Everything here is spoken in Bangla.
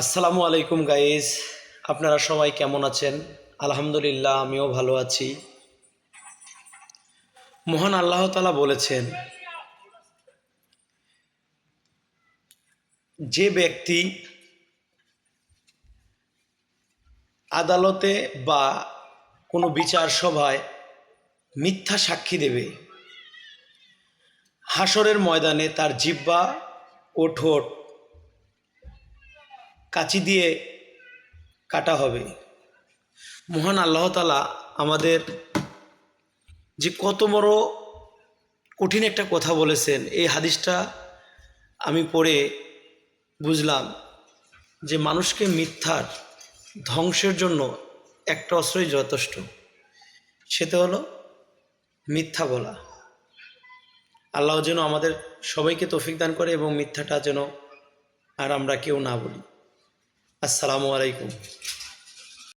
আসসালামু আলাইকুম গাইজ, আপনারা সবাই কেমন আছেন? আলহামদুলিল্লাহ, আমিও ভালো আছি। মহান আল্লাহ তালা বলেছেন, যে ব্যক্তি আদালতে বা কোনো বিচার সভায় মিথ্যা সাক্ষী দেবে হাসরের ময়দানে তার জিব্বা ও ঠোঁট কাচি দিয়ে কাটা হবে। মহান আল্লাহ তালা আমাদের যে কত বড় কঠিন একটা কথা বলেছেন, এই হাদিসটা আমি পড়ে বুঝলাম যে মানুষকে মিথ্যার ধ্বংসের জন্য একটা অস্ত্রই যথেষ্ট। সেটা হলো মিথ্যা বলা। আল্লাহ যেন আমাদের সবাইকে তৌফিক দান করে এবং মিথ্যাটা যেন আর আমরা কেউ না বলি। আসসালামু আলাইকুম।